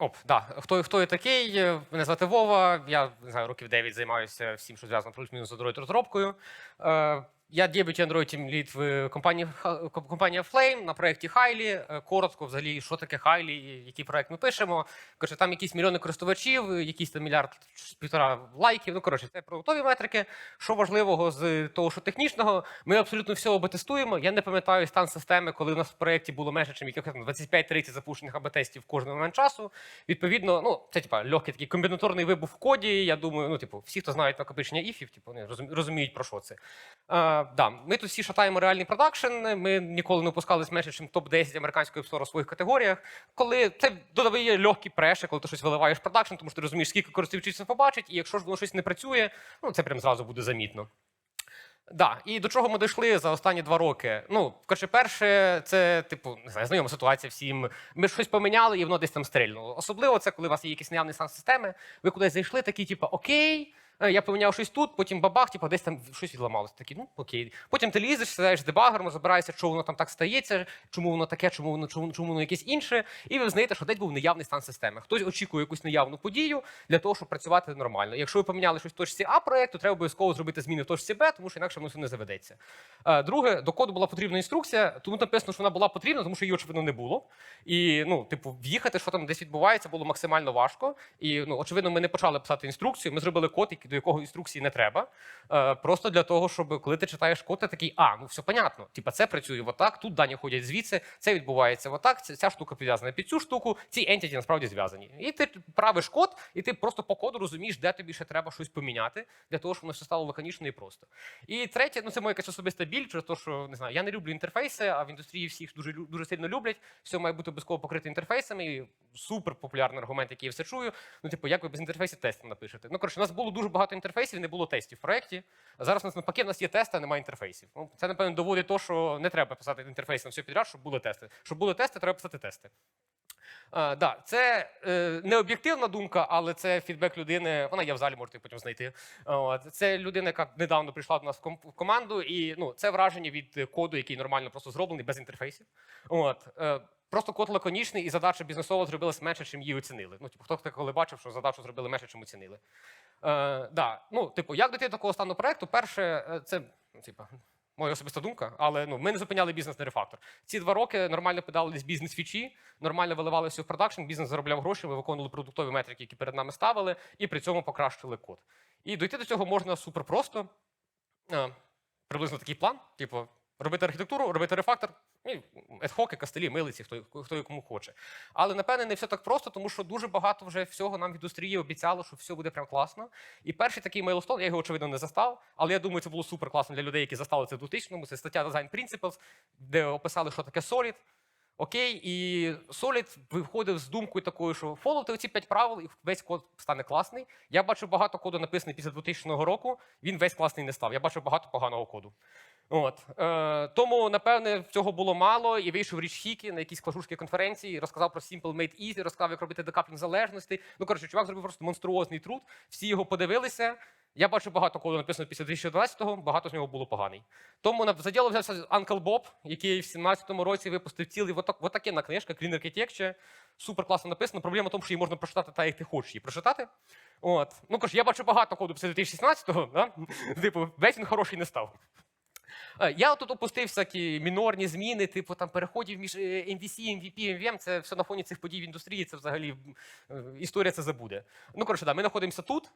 Оп, да. Хто, хто я такий? Е, Мене звати Вова. Я не знаю, років 9 займаюся всім, що зв'язано плюс-мінус з Android розробкою. Е, я дебюті Android Lead в компанії, Ха- компанія Flame на проєкті Highly. Е, Коротко, взагалі, що таке Highly, який проєкт ми пишемо. Коротше, там якісь мільйони користувачів, якийсь там мільярд півтора лайків. Ну, коротше, це продуктові метрики. Що важливого з того, що технічного, ми абсолютно все АБ тестуємо. Я не пам'ятаю стан системи, коли у нас в проєкті було менше, ніж якихось там 25-30 запущених АБ тестів в кожний момент часу. Відповідно, ну це типа легкий такий комбінаторний вибух в коді. Я думаю, ну типу, всі, хто знають накопичення іфів, типу, вони розуміють про що це. Да, ми тут всі шатаємо реальний продакшн. Ми ніколи не опускались менше, ніж топ 10 американського App Store у своїх категоріях. Коли це додає легкий прешер, коли ти щось виливаєш в продакшн, тому що ти розумієш, скільки користувачів це побачить, і якщо ж воно щось не працює, ну це прям зразу буде замітно. Да, і до чого ми дійшли за останні два роки? Ну, коротше, перше, це типу не знаю, знайома ситуація всім. Ми щось поміняли, і воно десь там стрільнуло. Особливо це, коли у вас є якийсь наявний стан системи. Ви кудись зайшли, такі, типу, окей. Е, Я поміняв щось тут, потім бабах, типу, десь там щось відламалося. Такі, ну окей. Потім ти лізеш, сідаєш з дебагером, розбираєшся, що воно там так стається, чому воно таке, чому воно чому, чому воно якесь інше. І ви знаєте, що десь був неявний стан системи. Хтось очікує якусь неявну подію для того, щоб працювати нормально. Якщо ви поміняли щось в точці А проекту, треба обов'язково зробити зміни в точці Б, тому що інакше воно все не заведеться. Е, Друге, до коду була потрібна інструкція, тому написано, що вона була потрібна, тому що її очевидно не було. І ну, типу, в'їхати, що там десь відбувається, було максимально важко. І ну, очевидно, ми не почали писати інструкцію. Ми зробили код, який- до якого інструкції не треба. Е, Просто для того, щоб коли ти читаєш код, ти такий, а ну все понятно. Типа, це працює отак, тут дані ходять звідси, це відбувається отак. Ця, штука підв'язана під цю штуку, ці ентіті насправді зв'язані. І ти правиш код, і ти просто по коду розумієш, де тобі ще треба щось поміняти, для того, щоб воно все стало лаконічно і просто. І третє, ну це моя якась особиста біль, через те, що не знаю, я не люблю інтерфейси, а в індустрії всіх дуже дуже сильно люблять. Все має бути обов'язково покрите інтерфейсами. І супер популярний аргумент, який я все чую. Ну, типу, як ви без інтерфейсів тести напишете? Ну, коротше, у нас було дуже багато інтерфейсів, не було тестів в проєкті. Зараз у нас навпаки, у нас є тести, а немає інтерфейсів. Ну, це, напевно, доводить то, що не треба писати інтерфейс на все підряд, щоб були тести. Щоб були тести, треба писати тести. А, да, це е, не об'єктивна думка, але це фідбек людини. Вона є в залі, можете потім знайти. От. Це людина, яка недавно прийшла до нас в, ком- в команду, і ну, це враження від коду, який нормально просто зроблений, без інтерфейсів. От. Е, просто код лаконічний, і задача бізнесова зробилась менше, чим її оцінили. Ну, типу, хто коли бачив, що задачу зробили менше, чим оцінили. Е, да. ну, типу, як дойти до такого стану проекту? Перше, е, це типу, моя особиста думка, але ну, ми не зупиняли бізнес на рефактор. Ці два роки нормально подались бізнес-фічі, нормально виливалися в продакшн, бізнес заробляв гроші, ми виконували продуктові метрики, які перед нами ставили, і при цьому покращили код. І дойти до цього можна супер просто. Е, приблизно такий план: типу, робити архітектуру, робити рефактор, і едхоки, кастелі, милиці, хто, хто кому хоче. Але напевне не все так просто, тому що дуже багато вже всього нам в індустрії обіцяло, що все буде прям класно. І перший такий мейлстон, я його очевидно не застав, але я думаю, це було супер класно для людей, які застали це в 2000-му. Це стаття Design Principles, де описали, що таке Solid. Окей, і Solid виходив з думкою такою, що фоловте оці п'ять правил, і весь код стане класний. Я бачив багато коду написаний після 2000 року. Він весь класний не став. Я бачив багато поганого коду. От е, тому, напевне, цього було мало, і вийшов Річ Хікі на якійсь клашушкій конференції, розказав про Simple Made Easy, розказав, як робити декаплінг залежностей. Ну коротше, чувак зробив просто монструозний труд. Всі його подивилися. Я бачу багато коду написано після 2012-го, багато з нього було поганий. Тому за діло взявся Uncle Bob, який в 17-му році випустив цілий отак, отакенна книжка Clean Architecture. Супер класно написано. Проблема в тому, що її можна прочитати так, як ти хочеш її прочитати. От. Ну коротше, я бачу багато коду після 2016-го, да? типу, весь він хороший не став. Е, Я тут опустив всякі мінорні зміни, типу там переходів між е, MVC, MVP, MVM. Це все на фоні цих подій в індустрії. Це взагалі е, історія це забуде. Ну коротше, да, ми знаходимося тут.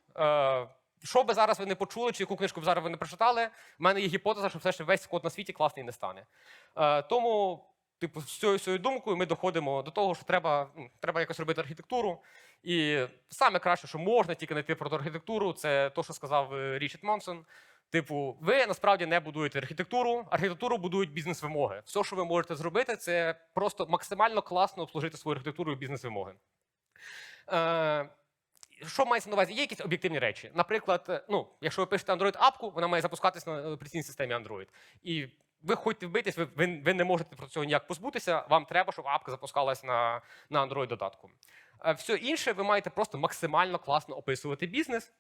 Що би зараз ви не почули, чи яку книжку б зараз ви не прочитали, в мене є гіпотеза, що все ще весь код на світі класний не стане. Е, Тому, типу, з цією своєю думкою ми доходимо до того, що треба, ну, треба якось робити архітектуру. І саме краще, що можна тільки знайти про архітектуру, це те, що сказав е, Річард Монсон. Типу, ви насправді не будуєте архітектуру, архітектуру будують бізнес-вимоги. Все, що ви можете зробити, це просто максимально класно обслужити свою архітектуру і бізнес-вимоги. Е, що мається на увазі? Є якісь об'єктивні речі. Наприклад, е, ну, якщо ви пишете Android-апку, вона має запускатись на операційній системі Android. І ви хочете вбитись, ви, ви, ви не можете про цього ніяк позбутися. Вам треба, щоб апка запускалась на, на Android додатку. Е, Все інше ви маєте просто максимально класно описувати бізнес.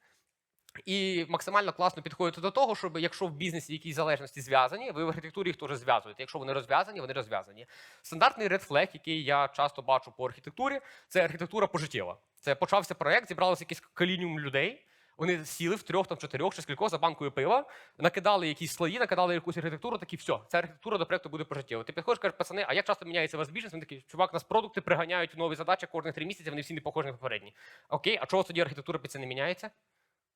І максимально класно підходити до того, щоб якщо в бізнесі якісь залежності зв'язані, ви в архітектурі їх теж зв'язуєте. Якщо вони розв'язані, вони розв'язані. Стандартний red flag, який я часто бачу по архітектурі, це архітектура пожиттєва. Це почався проект, зібралося якийсь калініум людей. Вони сіли в трьох, там чотирьох чи скількох за банкою пива, накидали якісь слої, накидали якусь архітектуру, такі все, ця архітектура до проекту буде пожиттєва. Ти підходиш, кажеш, пацани, а як часто міняється вас бізнес? Він такий, чувак, нас продукти приганяють нові задачі кожні три місяці, вони всі не похожі на попередні. Окей, а чого тоді архітектура під це не міняється?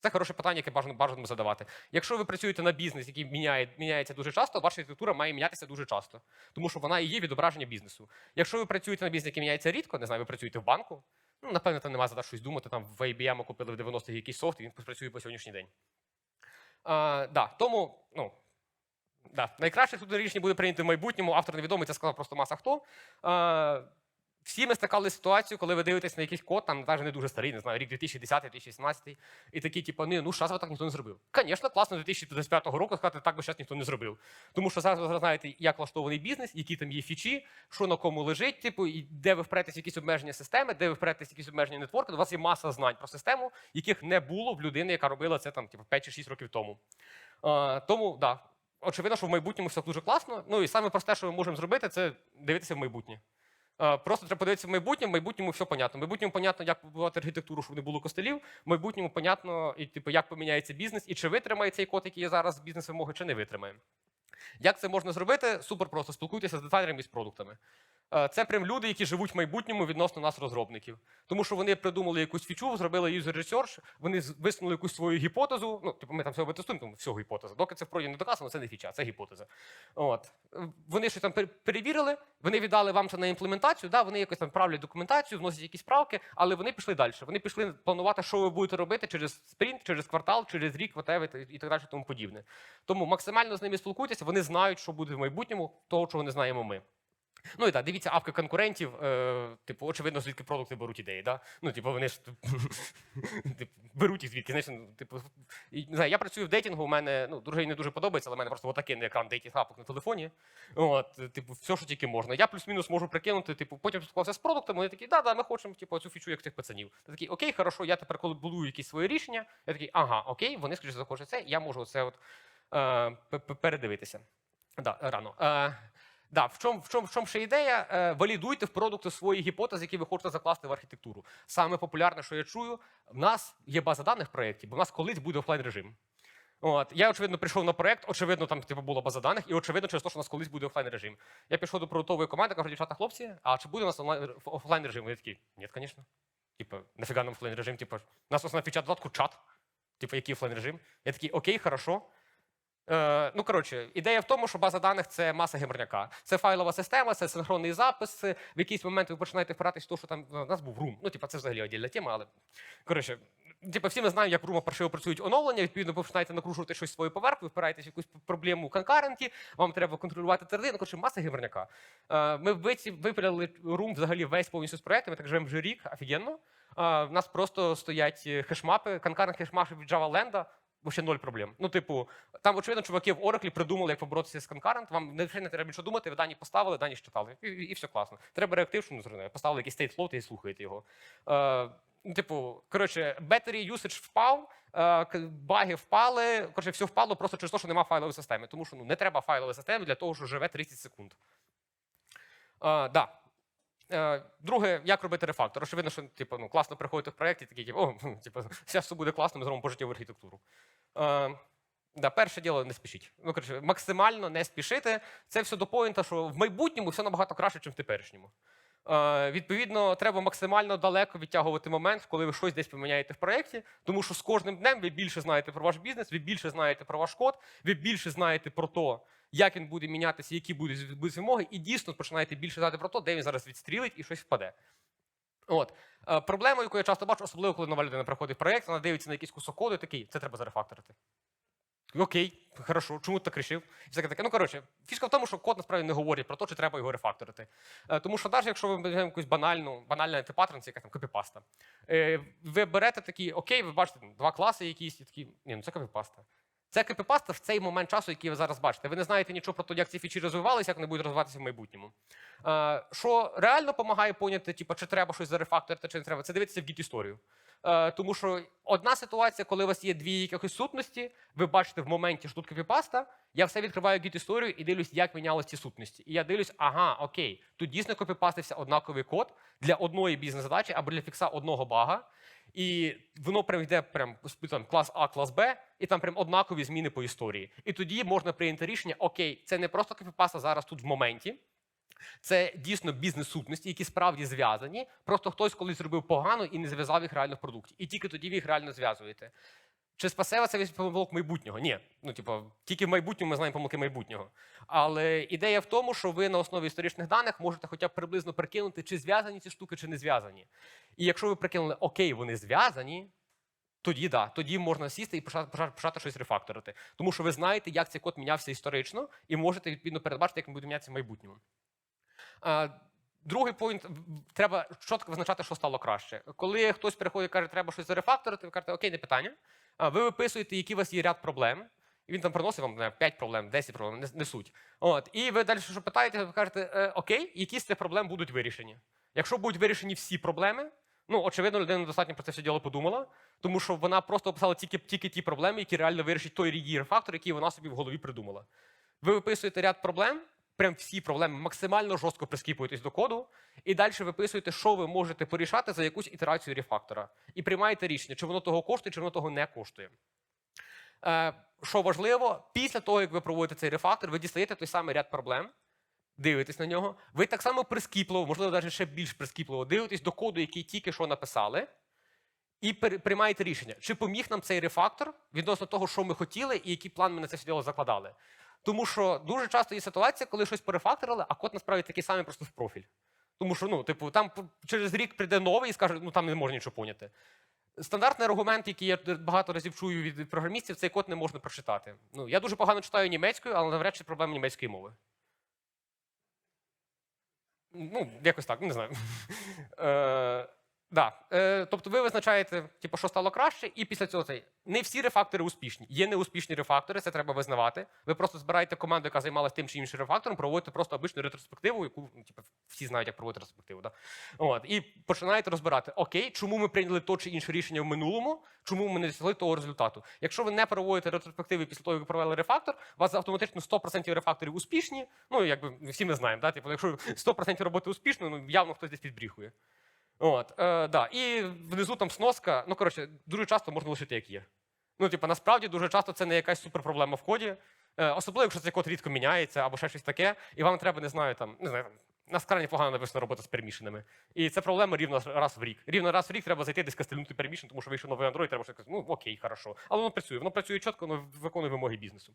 Це хороше питання, яке бажано бажано задавати. Якщо ви працюєте на бізнес, який міняє, міняється дуже часто, ваша архітектура має мінятися дуже часто, тому що вона і є відображення бізнесу. Якщо ви працюєте на бізнес, який міняється рідко, не знаю, ви працюєте в банку, ну напевно, там немає за щось думати. Там в IBM купили в 90-х якийсь софт, і він працює по сьогоднішній день. А, да, тому, ну. Да. Найкраще тут рішення буде прийнято в майбутньому. Автор невідомий, це сказав просто маса хто. А, всі ми стикали з ситуацією, коли ви дивитесь на якийсь код, там навіть не дуже старий, не знаю, рік 2010-2017, і такі, типу, ну, зараз так ніхто не зробив. Звісно, класно 2025 року сказати, так би зараз ніхто не зробив. Тому що зараз ви знаєте, як влаштований бізнес, які там є фічі, що на кому лежить, типу, і де ви впретесь якісь обмеження системи, де ви впретесь якісь обмеження нетворку, у вас є маса знань про систему, яких не було в людини, яка робила це там, типу, 5 чи 6 років тому. А, тому, да. Очевидно, що в майбутньому все дуже класно. Ну і саме просте, що ми можемо зробити, це дивитися в майбутнє. Е, Просто треба подивитися в майбутнє, в майбутньому все понятно. В майбутньому понятно, як побудувати архітектуру, щоб не було костелів. В майбутньому понятно, і, типу, як поміняється бізнес, і чи витримає цей код, який є зараз бізнес вимоги, чи не витримає. Як це можна зробити? Супер просто спілкуйтеся з дизайнерами і з продуктами. Е, Це прям люди, які живуть в майбутньому відносно нас, розробників. Тому що вони придумали якусь фічу, зробили user research, вони висунули якусь свою гіпотезу. Ну, типу, ми там всього тестуємо, тому всього гіпотеза. Доки це в проді не доказано, це не фіча, це гіпотеза. От. Е, Вони щось там перевірили, вони віддали вам це на імплементацію, да, вони якось там правлять документацію, вносять якісь правки, але вони пішли далі. Вони пішли планувати, що ви будете робити через спринт, через квартал, через рік, whatever, і так далі, тому подібне. Тому максимально з ними спілкуйтеся, вони знають, що буде в майбутньому, того, чого не знаємо ми. Ну і так, дивіться апки конкурентів. Е, типу, очевидно, звідки продукти беруть ідеї. Да? Ну, типу, вони ж типу, беруть їх звідки. Знаєш, ну, типу, і, не знаю, я працюю в дейтингу, у мене ну, дружині не дуже подобається, але в мене просто отакий екран дейтінг апок на телефоні. От, типу, все, що тільки можна. Я плюс-мінус можу прикинути, типу, потім спілкувався з продуктами, вони такі, да, да, ми хочемо типу, цю фічу, як цих пацанів. Я такий, окей, хорошо, я тепер, коли будую якісь свої рішення, я такий, ага, окей, вони скоріше захочуть це, я можу це от, е, передивитися. Да, рано. Е, Да, в чому в чому, в чому ще ідея? Е, валідуйте в продукти свої гіпотези, які ви хочете закласти в архітектуру. Саме популярне, що я чую, в нас є база даних проєктів, бо в нас колись буде офлайн режим. От я очевидно прийшов на проект, очевидно, там типу була база даних, і очевидно, через те, що у нас колись буде офлайн режим. Я пішов до продуктової команди, кажу, дівчата, хлопці, а чи буде у нас онлайн офлайн режим? Вони такі, ні, звісно. Типу, нафіга нам офлайн режим? Типу, у нас основна фіча додатку чат. Типу, який офлайн режим? Я такий, окей, хорошо. Е, ну, коротше, ідея в тому, що база даних це маса геморняка. Це файлова система, це синхронний запис. В якийсь момент ви починаєте впиратись в те, що там ну, у нас був рум. Ну, типу, це взагалі віддільна тема, але коротше. Типу, всі ми знаємо, як в румах паршиво працюють оновлення. Відповідно, ви починаєте накручувати щось свою поверху, ви впираєтесь в якусь проблему у конкаренті, вам треба контролювати треди. Ну, коротше, маса геморняка. Е, ми випиляли рум взагалі весь повністю з проектами, так живемо вже рік, офігенно. Е, в нас просто стоять е, хешмапи, конкарент хешмапи від Java Вообще ноль проблем. Ну, типу, там, очевидно, чуваки в Oracle придумали, як поборотися з конкарент. Вам не не треба нічого думати, ви дані поставили, дані щитали. І, і, і все класно. Треба реактив, що зрозуміло, поставили якийсь state float і слухаєте його. Е, ну, типу, коротше, battery usage впав, е, баги впали. Коротше, все впало просто через те, що немає файлової системи. Тому що ну, не треба файлової системи для того, що живе 30 секунд. Е, да. Е, Друге, як робити рефактор? Очевидно, що типу, ну, класно приходити в проєкт і такі, типу, о, типу, зараз все буде класно, ми зробимо пожиттєву архітектуру. Е, да, перше діло не спішіть. Ну, коротше, максимально не спішити. Це все до поінта, що в майбутньому все набагато краще, ніж в теперішньому. Е, відповідно, треба максимально далеко відтягувати момент, коли ви щось десь поміняєте в проєкті, тому що з кожним днем ви більше знаєте про ваш бізнес, ви більше знаєте про ваш код, ви більше знаєте про те, як він буде мінятися, які будуть вимоги, і дійсно починаєте більше знати про те, де він зараз відстрілить і щось впаде. От. Е, проблема, яку я часто бачу, особливо коли нова людина приходить в проєкт, вона дивиться на якийсь кусок коду і такий, це треба зарефакторити. Окей, хорошо, чому ти так рішив? І всяке таке. Ну, коротше, фішка в тому, що код насправді не говорить про те, чи треба його рефакторити. Е, тому що навіть якщо ви берете якусь банальну, банальну антипаттерн, це яка там копіпаста, е, ви берете такі, окей, ви бачите два класи якісь, і такі, ні, ну це копіпаста. Це копіпаста в цей момент часу, який ви зараз бачите. Ви не знаєте нічого про те, як ці фічі розвивалися, як вони будуть розвиватися в майбутньому. Е, що реально допомагає поняти, типу, чи треба щось зарефакторити, чи не треба, це дивитися в гіт-історію. Е, тому що одна ситуація, коли у вас є дві якихось сутності, ви бачите в моменті, що тут копіпаста, я все відкриваю гіт-історію і дивлюсь, як мінялися ці сутності. І я дивлюсь, ага, окей, тут дійсно копіпастився однаковий код для одної бізнес-задачі або для фікса одного бага. І воно прям йде прям там, клас А, клас Б, і там прям однакові зміни по історії. І тоді можна прийняти рішення: окей, це не просто копіпаста зараз тут в моменті. Це дійсно бізнес-сутності, які справді зв'язані. Просто хтось колись зробив погано і не зв'язав їх реально в продукті. І тільки тоді ви їх реально зв'язуєте. Чи спасе вас це від помилок майбутнього? Ні. Ну, типу, тільки в майбутньому ми знаємо помилки майбутнього. Але ідея в тому, що ви на основі історичних даних можете хоча б приблизно прикинути, чи зв'язані ці штуки, чи не зв'язані. І якщо ви прикинули, окей, вони зв'язані, тоді да, тоді можна сісти і почати, почати, почати щось рефакторити. Тому що ви знаєте, як цей код мінявся історично, і можете відповідно передбачити, як він буде мінятися в майбутньому. А, Другий пункт треба чітко визначати, що стало краще. Коли хтось приходить і каже, треба щось зарефакторити, ви кажете, окей, не питання. Ви виписуєте, які у вас є ряд проблем. І він там приносить вам не 5 проблем, 10 проблем, не, не суть. От. І ви далі що питаєте, ви кажете, е, окей, які з цих проблем будуть вирішені. Якщо будуть вирішені всі проблеми, ну, очевидно, людина достатньо про це все діло подумала, тому що вона просто описала тільки, тільки ті проблеми, які реально вирішать той її фактор, який вона собі в голові придумала. Ви виписуєте ряд проблем, прям всі проблеми максимально жорстко прискіпуєтесь до коду, і далі виписуєте, що ви можете порішати за якусь ітерацію рефактора. І приймаєте рішення, чи воно того коштує, чи воно того не коштує. Е, що важливо, після того, як ви проводите цей рефактор, ви дістаєте той самий ряд проблем, дивитесь на нього. Ви так само прискіпливо, можливо, навіть ще більш прискіпливо, дивитесь до коду, який тільки що написали, і приймаєте рішення, чи поміг нам цей рефактор відносно того, що ми хотіли, і який план ми на це все діло закладали. Тому що дуже часто є ситуація, коли щось порефакторили, а код насправді такий самий просто в профіль. Тому що, ну, типу, там через рік прийде новий і скаже, ну там не можна нічого поняти. Стандартний аргумент, який я багато разів чую від програмістів, цей код не можна прочитати. Ну, я дуже погано читаю німецькою, але навряд чи проблема німецької мови. Ну, якось так, не знаю. Да. е, тобто ви визначаєте, типу, що стало краще, і після цього цей. Не всі рефактори успішні. Є неуспішні рефактори, це треба визнавати. Ви просто збираєте команду, яка займалася тим чи іншим рефактором, проводите просто обичну ретроспективу, яку ну, типу, всі знають, як проводити ретроспективу. Да? От, і починаєте розбирати, окей, чому ми прийняли то чи інше рішення в минулому, чому ми не досягли того результату. Якщо ви не проводите ретроспективи після того, як ви провели рефактор, у вас автоматично 100% рефакторів успішні. Ну, якби всі ми знаємо, да? типу, якщо 100% роботи успішно, ну явно хтось десь підбріхує. От, е, да. І внизу там сноска. Ну, коротше, дуже часто можна лишити як є. Ну, типу, насправді дуже часто це не якась суперпроблема в коді. Е, особливо, якщо цей код рідко міняється або ще щось таке, і вам треба, не знаю, там, не знаю, на скрані погано написана робота з перемішаними. І це проблема рівно раз в рік. Рівно раз в рік треба зайти десь кастельнути перемішан, тому що вийшов новий Android, треба щось сказати, ну окей, хорошо. Але воно працює, воно працює чітко, воно виконує вимоги бізнесу.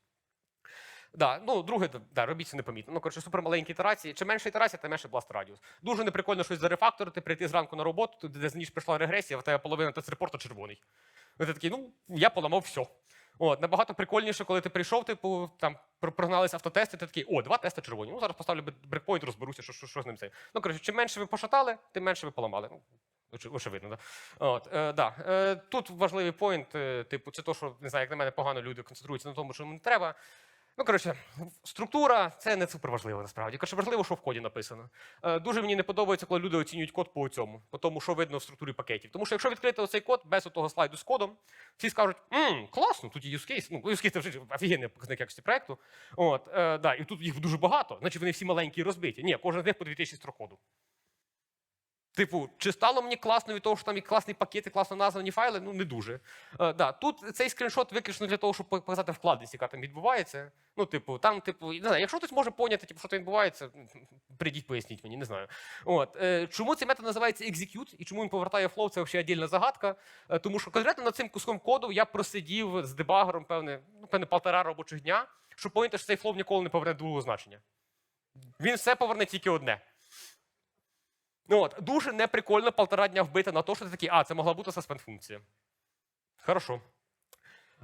Да, ну, друге, да, робіть це непомітно. Ну, коротше, супермаленькі ітерації. Чим менше ітерація, тим менше бласт радіус. Дуже неприкольно щось зарефакторити, прийти зранку на роботу, де ніж прийшла регресія, в тебе половина тест-репорту червоний. І ти такий, ну, я поламав все. От, набагато прикольніше, коли ти прийшов, типу, там прогналися автотести, ти такий, о, два тести червоні. Ну, зараз поставлю брекпойнт, розберуся, що, що, що з ним це. Ну, коротше, чим менше ви пошатали, тим менше ви поламали. Ну, очевидно, да. От, е, да. Е, тут важливий поінт, е, типу, це то, що не знаю, як на мене погано люди концентруються на тому, що їм не треба. Ну, коротше, структура це не супер важливо насправді. Коротше, важливо, що в коді написано. Е, дуже мені не подобається, коли люди оцінюють код по цьому, по тому, що видно в структурі пакетів. Тому що якщо відкрити оцей код без того слайду з кодом, всі скажуть, мм, класно, тут є use case. Ну, use case це вже офігенний показник якості проекту. От, е, да, і тут їх дуже багато, значить вони всі маленькі і розбиті. Ні, кожен з них по 2000 строк коду. Типу, чи стало мені класно від того, що там є класний пакет і класно названі файли? Ну, не дуже. Е, да. Тут цей скріншот виключно для того, щоб показати вкладність, яка там відбувається. Ну, типу, там, типу, не знаю, якщо хтось може поняти, типу, що там відбувається, прийдіть, поясніть мені, не знаю. От, е, чому цей метод називається execute і чому він повертає flow, це взагалі віддільна загадка. Е, тому що конкретно над цим куском коду я просидів з дебагером, певне, ну, певне полтора робочих дня, щоб поняти, що цей flow ніколи не поверне другого значення. Він все поверне тільки одне. Ну от, дуже неприкольно полтора дня вбити на те, що ти такий, а, це могла бути саспенд-функція. Хорошо.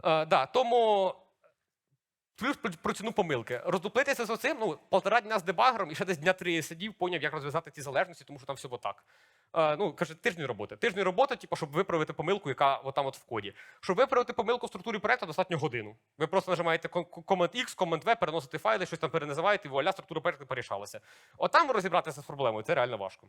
Е, да, тому про, ціну помилки. Роздуплитися з оцим, ну, полтора дня з дебагером і ще десь дня три сидів, поняв, як розв'язати ці залежності, тому що там все так. Е, ну, каже, тиждень роботи. Тиждень роботи, типу, щоб виправити помилку, яка от там от в коді. Щоб виправити помилку в структурі проекту, достатньо годину. Ви просто нажимаєте Command X, Command V, переносите файли, щось там переназиваєте, і вуаля, структура проекту порішалася. От там розібратися з проблемою, це реально важко.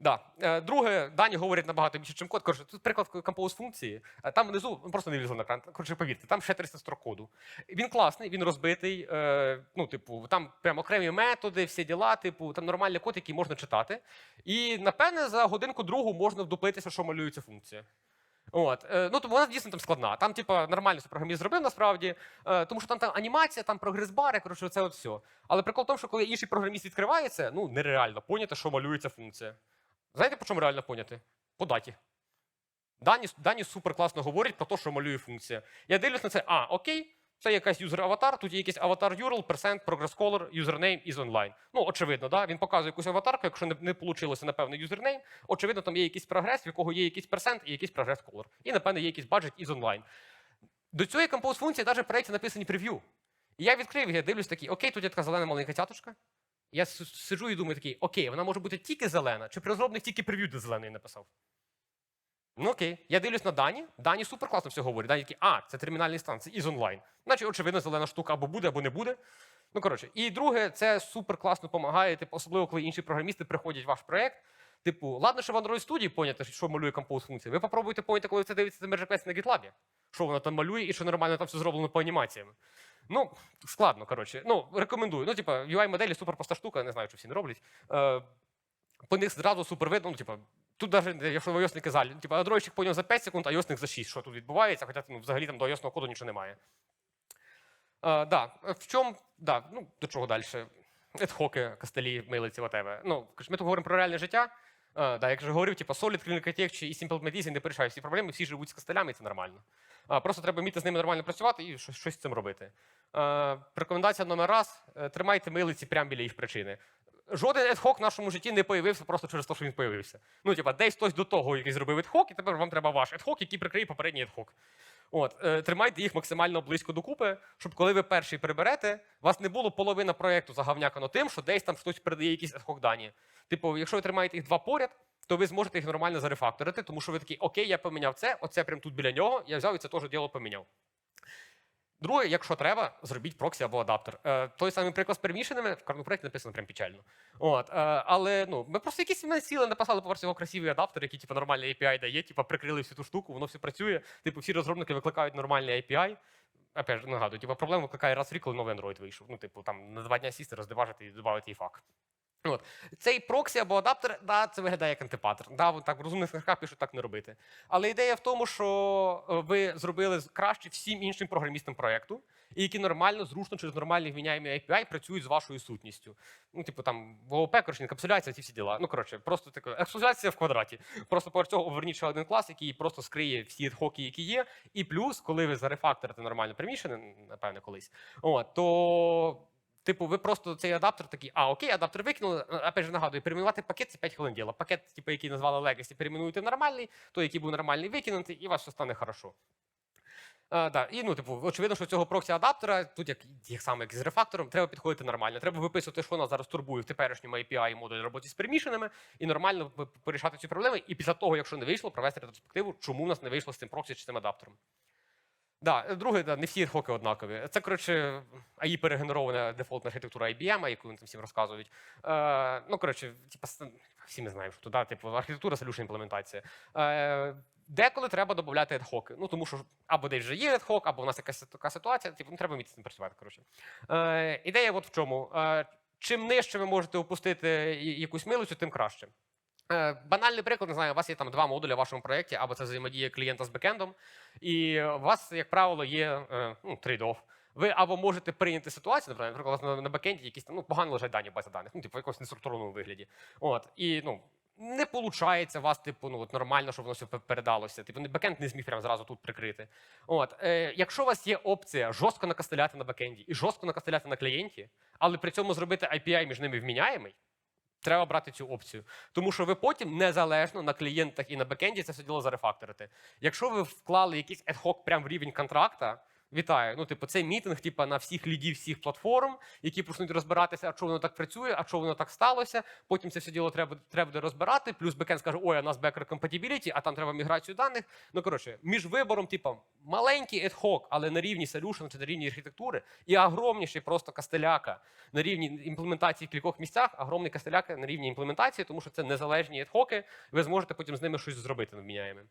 Да. Е, Друге, дані говорять набагато більше, ніж код. Коротше, тут приклад композ функції. Е, Там внизу ну, просто не влізло на екран. Коротше, повірте, там ще 300 строк коду. Він класний, він розбитий. Е, ну, типу, там прям окремі методи, всі діла, типу, там нормальний код, який можна читати. І напевне за годинку другу можна вдуплитися, що малюється функція. От, ну, тому вона дійсно там складна. Там, типа, нормально програміст зробив насправді, тому що там, там анімація, там прогрес-бари, коротше, це от все. Але прикол в тому, що коли інший програміст відкривається, ну нереально поняти, що малюється функція. Знаєте, по чому реально поняти? По даті. Дані, дані супер класно говорять про те, що малює функція. Я дивлюсь на це, а, окей, це якась юзер-аватар, тут є якийсь аватар URL, percent, progress color, username is online. Ну, очевидно, да? він показує якусь аватарку, якщо не, не вийшло на певний юзернейм, очевидно, там є якийсь прогрес, в якого є якийсь персент і якийсь прогрес color. І, напевно, є якийсь баджет із онлайн. До цієї композ функції навіть в проєкті написані прев'ю. І я відкрив, я дивлюсь такий, окей, тут є така зелена маленька цяточка. Я сиджу і думаю такий, окей, вона може бути тільки зелена, чи при тільки прев'ю до зеленої написав. Ну окей, я дивлюсь на дані. Дані супер класно все говорять. Дані такі, а, це термінальний стан, це із онлайн. Значить, очевидно, зелена штука або буде, або не буде. Ну, коротше, і друге, це супер класно допомагає, типу, особливо коли інші програмісти приходять в ваш проект. Типу, ладно, що в Android Studio поняти, що малює композ функція. Ви попробуйте поняти, коли це дивитеся на Request на GitLab. Що вона там малює і що нормально там все зроблено по анімаціям. Ну, складно, коротше. Ну, рекомендую. Ну, типа, UI-моделі супер проста штука, не знаю, чи всі не роблять. Е, по них зразу супер видно, ну, типа, тут навіть, якщо iOS залі, типа, андроїдчик поняв за 5 секунд, а iOS за 6, що тут відбувається, хоча ну, взагалі там до iOS коду нічого немає. Е, да, в чому, да, ну, до чого далі? Едхоки, костелі, милиці, whatever. Ну, ми тут говоримо про реальне життя. Е, да, як же говорив, типу, Solid, Clean Architecture і Simple Medicine не порішають всі проблеми, всі живуть з костелями, і це нормально. А, просто треба вміти з ними нормально працювати і щось, щось з цим робити. Е, рекомендація номер раз: е, тримайте милиці прямо біля їх причини. Жоден едхок в нашому житті не появився просто через те, що він появився. Ну, типа, десь хтось до того, який зробив едхок, і тепер вам треба ваш едхок, який прикриє попередній едхок. От, е, тримайте їх максимально близько докупи, щоб коли ви перший приберете, у вас не було половина проєкту загавнякано тим, що десь там хтось передає якісь дані. Типу, якщо ви тримаєте їх два поряд, то ви зможете їх нормально зарефакторити, тому що ви такі, окей, я поміняв це, оце прям тут біля нього, я взяв і це теж діло поміняв. Друге, якщо треба, зробіть проксі або адаптер. Е, той самий приклад з перемішаними, в карному проєкті написано прям печально. От, е, але ну, ми просто якісь ми сіли, написали поверх цього красивий адаптер, який типу, нормальний API дає, типу, прикрили всю ту штуку, воно все працює. Типу, всі розробники викликають нормальний API. Опять же, нагадую, типу, проблема викликає раз в рік, коли новий Android вийшов. Ну, типу, там на два дня сісти, роздебажити і додати фак. От. Цей проксі або адаптер, да, це виглядає як антипатер. Да, так в розумних книжках пишуть так не робити. Але ідея в тому, що е, ви зробили краще всім іншим програмістам проєкту, і які нормально, зручно через нормальні вміняємі API працюють з вашою сутністю. Ну, типу там в ООП, коротше, інкапсуляція, ці всі діла. Ну, коротше, просто таке екскурсуація в квадраті. Просто поверх цього оберніть ще один клас, який просто скриє всі хоки, які є. І плюс, коли ви зарефакторите нормально приміщене, напевне, колись, от, то. Типу, ви просто цей адаптер такий, а окей, адаптер викинули. Е, Опять же нагадую, перейменувати пакет це 5 хвилин діла. Пакет, типу, який назвали Legacy, перейменуєте в нормальний, той, який був нормальний, викинути, і у вас все стане хорошо. А, да. І ну, типу, очевидно, що цього проксі адаптера, тут як, як саме як з рефактором, треба підходити нормально. Треба виписувати, що нас зараз турбує в теперішньому API модулі роботі з перемішаними, і нормально порішати ці проблеми. І після того, якщо не вийшло, провести ретроспективу, чому в нас не вийшло з цим проксі чи цим адаптером. Да, друге, да, не всі хоки однакові. Це, коротше, АІ перегенерована дефолтна архітектура IBM, яку вони там всім розказують. Е, ну, коротше, типа, с- всі ми знаємо, що туди, типу, архітектура solution імплементація. Е, деколи треба додати адхоки. Ну, тому що або десь вже є адхок, або в нас якась така ситуація, типу, ну, треба вміти з цим працювати. Коротше. Е, ідея от в чому. Е, чим нижче ви можете опустити якусь милицю, тим краще. Е, Банальний приклад, не знаю, у вас є там два модулі в вашому проєкті, або це взаємодія клієнта з бекендом, і у вас, як правило, є е, ну, трейд-офф. Ви або можете прийняти ситуацію, наприклад, на, бекенді якісь там ну, погано лежать дані в даних, ну, типу, в якомусь неструктурному вигляді. От, і ну, не виходить у вас, типу, ну, от, нормально, щоб воно все передалося. Типу, бекенд не зміг прямо зразу тут прикрити. От, е, якщо у вас є опція жорстко накастеляти на бекенді і жорстко накастеляти на клієнті, але при цьому зробити API між ними вміняємий, Треба брати цю опцію, тому що ви потім незалежно на клієнтах і на бекенді це все діло зарефакторите. Якщо ви вклали якийсь ad-hoc прямо в рівень контракта, Вітаю. Ну, типу, це мітинг, типу, на всіх лідів всіх платформ, які почнуть розбиратися, а що воно так працює, а що воно так сталося. Потім це все діло треба, треба буде розбирати. Плюс бекенд скаже, ой, у нас бекер compatibility, а там треба міграцію даних. Ну коротше, між вибором, типу, маленький ad hoc, але на рівні solution чи на рівні архітектури, і огромніший просто кастеляка на рівні імплементації в кількох місцях, огромний кастеляка на рівні імплементації, тому що це незалежні ad-хоки, ви зможете потім з ними щось зробити невміняєме.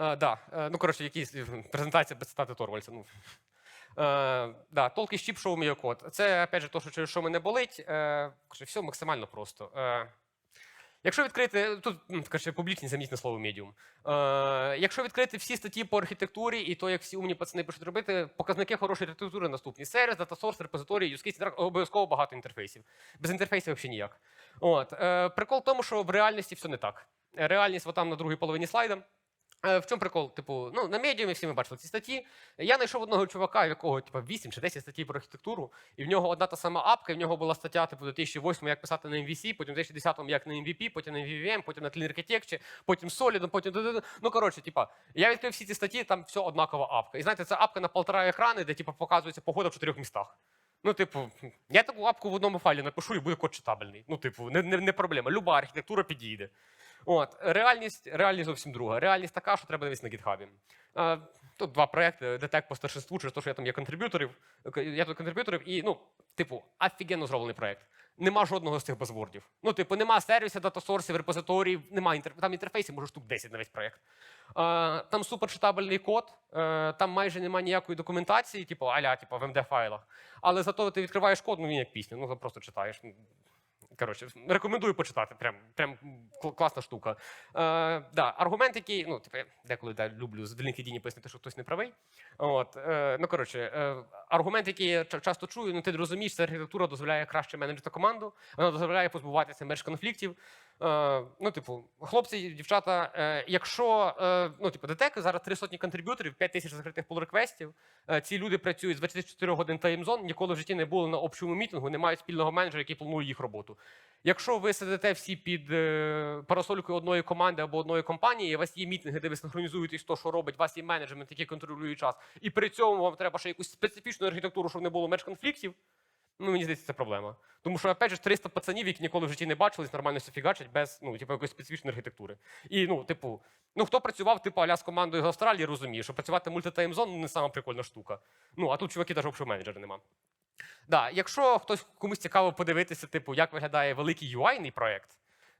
Е, да, е, ну коротше, якісь е, презентація без цитати Торвальця. Ну. Е, да, толки щіп, шоу мій код. Це, опять же, то, що що мене болить. Все максимально просто. Якщо відкрити, тут коротше, публічні замітне слово медіум. Е, якщо відкрити всі статті по архітектурі і то, як всі умні пацани пишуть робити, показники хорошої архітектури наступні: сервіс, датасорс, репозиторій, use case, обов'язково багато інтерфейсів. Без інтерфейсів взагалі ніяк. От. Е, прикол в тому, що в реальності все не так. Реальність отам на другій половині слайда. Е, В чому прикол? Типу, ну на медіумі всі ми бачили ці статті. Я знайшов одного чувака, в якого типу, 8 чи 10 статей про архітектуру, і в нього одна та сама апка, і в нього була стаття типу, 2008 як писати на MVC, потім в 2010 як на MVP, потім на MVVM, потім на Clean Architecture, потім Solid, потім. Ну коротше, типа, я відкрив всі ці статті, там все однакова апка. І знаєте, це апка на полтора екрани, де типу, показується погода в чотирьох містах. Ну, типу, я таку апку в одному файлі напишу і буде код читабельний. Ну, типу, не, не, не проблема. Люба архітектура підійде. От, реальність, реальність зовсім друга. Реальність така, що треба дивитися на гітхабі. Тут два проекти, детек по старшинству, через те, що я там є контриб'юторів. Я тут контриб'юторів, і, ну, типу, офігенно зроблений проект. Нема жодного з цих базвордів. Ну, типу, нема сервісів, датасорсів, репозиторів, нема інтер... там інтерфейсів, може штук 10 на весь проект. А, там суперчитабельний код, е, там майже немає ніякої документації, типу, аля, типу, в MD-файлах. Але зато ти відкриваєш код, ну він як пісня, ну просто читаєш. Коротше, рекомендую почитати. Прям, прям класна штука. Е, да, аргумент, який, ну, типу, деколи да, люблю в LinkedIn пояснити, що хтось не правий. От, е, ну, коротше, е, аргумент, який я часто чую, ну ти розумієш, що архітектура дозволяє краще менеджити команду, вона дозволяє позбуватися меж конфліктів. Е, ну, типу, хлопці, дівчата, е, якщо е, ну, типу, детек зараз три сотні контриб'юторів, 5 тисяч закритих pull реквестів е, ці люди працюють з 24 годин таймзон, ніколи в житті не були на общому мітингу, не мають спільного менеджера, який планує їх роботу. Якщо ви сидите всі під парасолькою одної команди або одної компанії, у вас є мітинги, де ви синхронізуєтесь то, що робить, у вас є менеджмент, який контролює час, і при цьому вам треба ще якусь специфічну архітектуру, щоб не було меж конфліктів. Ну, мені здається, це проблема. Тому що, опять же, 300 пацанів, які ніколи в житті не бачились, нормально все без ну, типу, якоїсь специфічної архітектури. І, ну, типу, ну хто працював, типу, аля з командою з Австралії, розуміє, що працювати мультитаймзон не сама прикольна штука. Ну, а тут чуваки навіть менеджера нема. Да, якщо хтось комусь цікаво подивитися, типу, як виглядає великий UI-ний проект,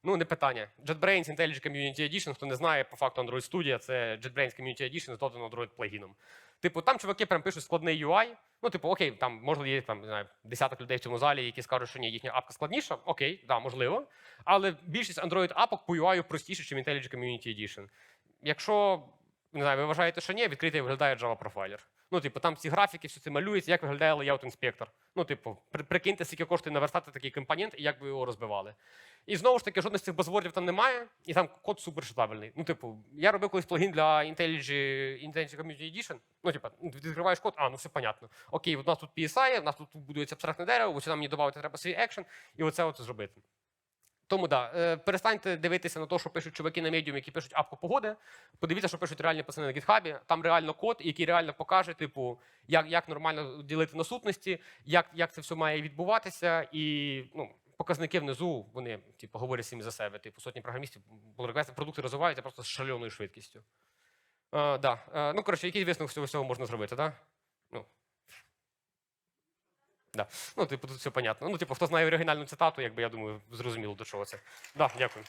ну не питання. JetBrains IntelliJ Community Edition, хто не знає, по факту Android Studio, це JetBrains Community Edition з доданим Android плагіном. Типу, там чуваки прям пишуть складний UI. Ну, типу, окей, там можливо є там, не знаю, десяток людей в цьому залі, які скажуть, що ні, їхня апка складніша. Окей, да, можливо. Але більшість Android апок по UI простіше, ніж IntelliJ Community Edition. Якщо не знаю, ви вважаєте, що ні, відкритий виглядає Java Profiler. Ну, типу, там ці графіки, все це малюється, як виглядає layout інспектор. Ну, типу, при- прикиньте, скільки коштує наверстати такий компонент і як ви його розбивали. І знову ж таки, жодних з цих базвордів там немає, і там код супер читабельний. Ну, типу, я робив колись плагін для IntelliJ, IntelliJ Community Edition. Ну, типу, ти відкриваєш код, а, ну все понятно. Окей, от у нас тут PSI, у нас тут будується абстрактне дерево, ось нам мені додати треба свій екшен, і оце от зробити. Тому да, е, перестаньте дивитися на те, що пишуть чуваки на медіумі, які пишуть апку погоди. Подивіться, що пишуть реальні пацани на гітхабі. Там реально код, який реально покаже, типу, як, як нормально ділити на сутності, як, як це все має відбуватися, і ну, показники внизу вони типу, говорять самі за себе. Типу, сотні програмістів продукти розвиваються просто з шаленою швидкістю. Е, да. е, ну, коротше, який висновок з цього всього можна зробити, так? Да? Да. Ну, типу, тут все понятно. Ну, типу, хто знає оригінальну цитату, якби я думаю, зрозуміло, до чого це. Да, дякую.